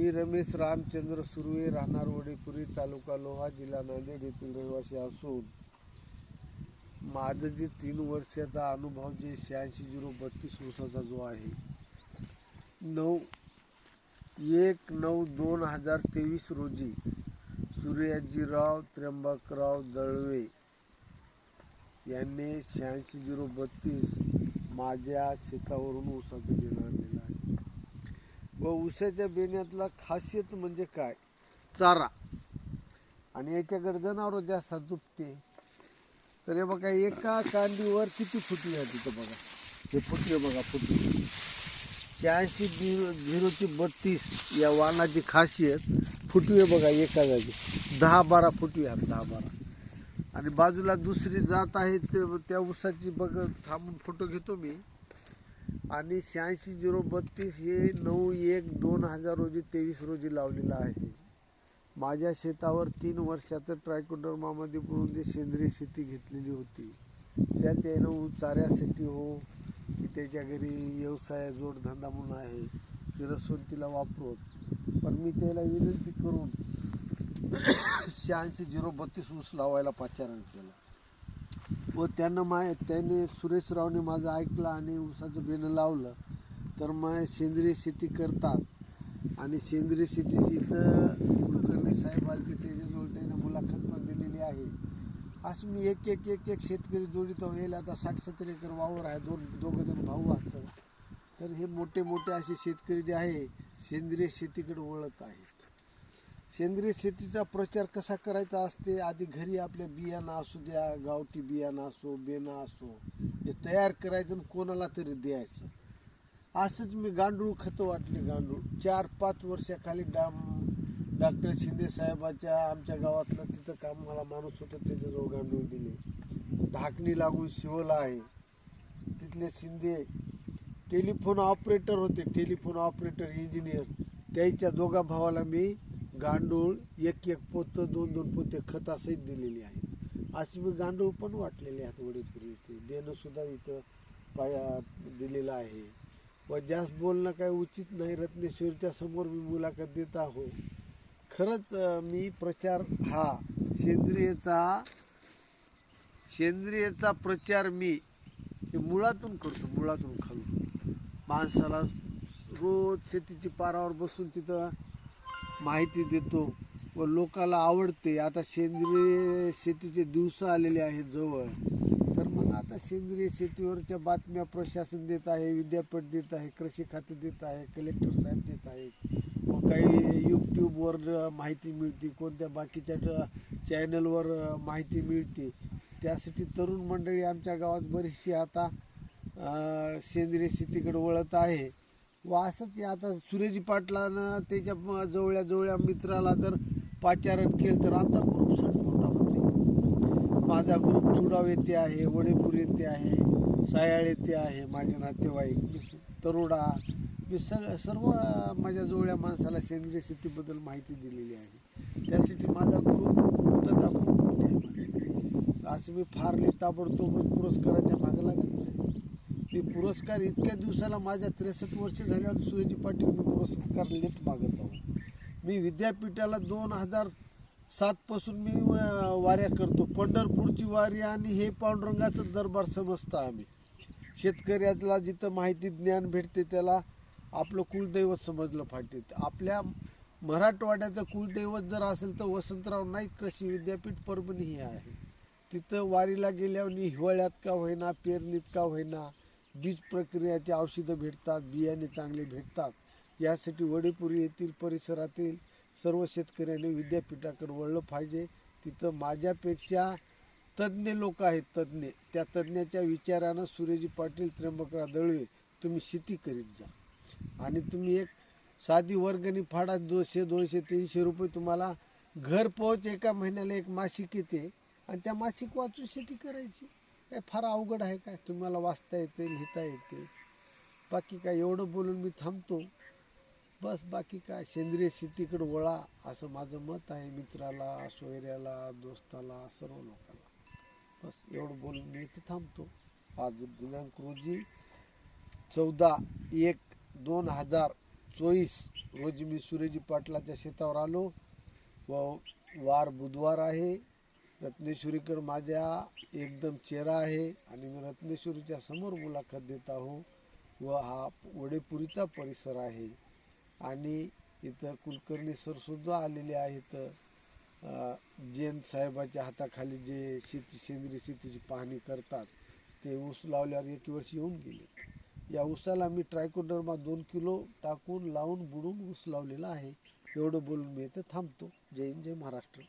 मी रमेश रामचंद्र सुर्वे राहणार वडेपुरी तालुका लोहा जिल्हा नांदेड येथील रहिवासी असून माझं जे तीन वर्षाचा अनुभव जे शहाऐंशी झिरो बत्तीस वर्षाचा जो आहे नऊ एक नऊ दोन हजार तेवीस रोजी सूर्याजीराव त्र्यंबकराव दळवे यांनी शहाऐंशी झिरो बत्तीस माझ्या शेतावरून ऊसाचं बेणं व ऊसाच्या बेण्यातला खासियत म्हणजे काय? चारा. आणि याच्याकडे जनावरं जास्त दुपते तर हे बघा एका कांदीवर किती फुटली आहे तिथं बघा? हे फुटले बघा फुटले शहाऐंशी झिरो झिरोची बत्तीस या वाहनाची खासियत फुटवे बघा एका जागी. दहा बारा फुटवे आहेत दहा बारा. आणि बाजूला दुसरी जात आहे ते त्या उसाची बघ थांबून फोटो घेतो मी. आणि शहाऐंशी झिरो बत्तीस हे नऊ एक दोन हजार रोजी तेवीस रोजी लावलेलं आहे. माझ्या शेतावर तीन वर्षाचं ट्रायकोडर्मामध्ये पडून जे सेंद्रिय शेती घेतलेली होती. त्या त्यानं चाऱ्यासाठी हो की त्याच्या घरी व्यवसाय जोडधंदा म्हणून आहे फिरसवंतीला वापरत पण मी त्याला विनंती करून शहाऐंशी झिरो बत्तीस ऊस लावायला पाचारण केलं. व त्यांना माय त्याने सुरेशरावने माझं ऐकलं आणि ऊसाचं बेणं लावलं. तर मग सेंद्रिय शेती करतात. आणि सेंद्रिय शेतीची इथं कुलकर्णी साहेब आले ते त्याच्याजवळ त्याने मुलाखत पण दिलेली आहे. असं मी एक एक एक एक शेतकरी जोडीत होईल आता साठ सत्तर एकर वावर आहे दोन दोघं जण भाऊ असतात. तर हे मोठे मोठे असे शेतकरी जे आहे सेंद्रिय शेतीकडे वळत आहेत. सेंद्रिय शेतीचा प्रचार कसा करायचा असते? आधी घरी आपल्या बियाणं असू द्या गावठी बियाणं असो बेणं असो हे तयार करायचं आणि कोणाला तरी द्यायचं. असंच मी गांडूळ खतं वाटले गांडूळ. चार पाच वर्षाखाली डाम डॉक्टर शिंदे साहेबाच्या आमच्या गावातलं तिथं काम मला माणूस होता त्याच्याजवळ गांडूळ दिले. ढाकणी लागून शिवला आहे. तिथले शिंदे टेलिफोन ऑपरेटर होते टेलिफोन ऑपरेटर इंजिनियर. त्याच्या दोघा भावाला मी गांडूळ एक एक पोतं दोन दोन पोते खतासहित दिलेली आहेत. अशी मी गांडूळ पण वाटलेले आहेत वडीपुरी इथे. बेणं सुद्धा इथं पाया दिलेलं आहे. व जास्त बोलणं काही उचित नाही. रत्नेश्वरच्या समोर मी मुलाखत देत आहो खरंच मी प्रचार हा सेंद्रियचा सेंद्रियचा प्रचार मी हे मुळातून करतो मुळातून खालून. माणसाला रोज शेतीची पारावर बसून तिथं माहिती देतो व लोकाला आवडते. आता सेंद्रिय शेतीचे दिवस आलेले आहेत जवळ. तर मग आता सेंद्रिय शेतीवरच्या बातम्या प्रशासन देत आहे विद्यापीठ देत आहे कृषी खाते देत आहे कलेक्टर साहेब देत आहेत. व काही यूट्यूबवर माहिती मिळते कोणत्या बाकीच्या चॅनलवर माहिती मिळते. त्यासाठी तरुण मंडळी आमच्या गावात बरीचशी आता सेंद्रिय शेतीकडे वळत आहे. व असंच आता सुरेजी पाटलानं त्याच्या जवळ्या जवळ्या मित्राला जर पाचारण केलं तर आमचा ग्रुप सहज मोठा होते. माझा ग्रुप चुडाव येथे आहे वडेपूर येथे आहे सायाळ येथे आहे माझे नातेवाईक मी तरोडा मी सग सर्व माझ्या जवळ्या माणसाला सेंद्रिय शेतीबद्दल माहिती दिलेली आहे. त्यासाठी माझा ग्रुप तथा खूप मोठा आहे. असं मी फार लई ताबडतोब पुरस्काराच्या मागे लागत नाही. पुरस्कार इतक्या दिवसाला माझ्या त्रेसष्ट वर्ष झाल्यावर सुरेजी पाटील मी पुरस्कार लेट मागत आहो. मी विद्यापीठाला दोन हजार सातपासून मी वाऱ्या करतो. पंढरपूरची वारी आणि हे पांडुरंगाचं दरबार समजतं आम्ही. शेतकऱ्याला जिथं माहिती ज्ञान भेटते त्याला आपलं कुलदैवत समजलं पाहिजे. आपल्या मराठवाड्याचं कुलदैवत जर असेल तर वसंतराव नाईक कृषी विद्यापीठ परभणी हे आहे. तिथं वारीला गेल्यावर हिवाळ्यात का होईना पेरणीत का होईना बीज प्रक्रियाची औषधं भेटतात बियाणे चांगले भेटतात. यासाठी वडेपुरी येथील परिसरातील सर्व शेतकऱ्यांनी विद्यापीठाकडे वळलं पाहिजे. तिथं माझ्यापेक्षा तज्ज्ञ लोक आहेत तज्ज्ञ त्या तज्ज्ञाच्या विचारानं सुरेजी पाटील त्र्यंबकराव दळवे तुम्ही शेती करीत जा. आणि तुम्ही एक साधी वर्गणी फाडा दोनशे दोनशे तीनशे रुपये तुम्हाला घर पोहोच एका महिन्याला एक मासिक येते आणि त्या मासिक वाचून शेती करायची. काय फार अवघड आहे काय? तुम्हाला वाचता येते लिहिता येते. बाकी काय एवढं बोलून मी थांबतो. बस बाकी काय? सेंद्रिय शेतीकडे वळा असं माझं मत आहे मित्राला सोयऱ्याला दोस्ताला सर्व लोकांना. बस एवढं बोलून मी इथे थांबतो. आज दिनांक रोजी चौदा एक दोन हजार चोवीस रोजी मी सुरेजी पाटलाच्या शेतावर आलो. व वार बुधवार आहे. रत्नेश्वरीकर माझ्या एकदम चेहरा आहे आणि मी रत्नेश्वरीच्या समोर मुलाखत देत आहो व हा वडेपुरीचा परिसर आहे. आणि इथं कुलकर्णी सरसुद्धा आलेले आहेत. जैन साहेबाच्या हाताखाली जे शेती सेंद्रिय शेतीची पाहणी करतात ते ऊस लावल्यावर एक वर्ष येऊन गेले. या ऊसाला मी ट्रायकोडर्मा दोन किलो टाकून लावून बुडून ऊस लावलेला आहे. एवढं बोलून मी इथं थांबतो. जय हिंद जय महाराष्ट्र.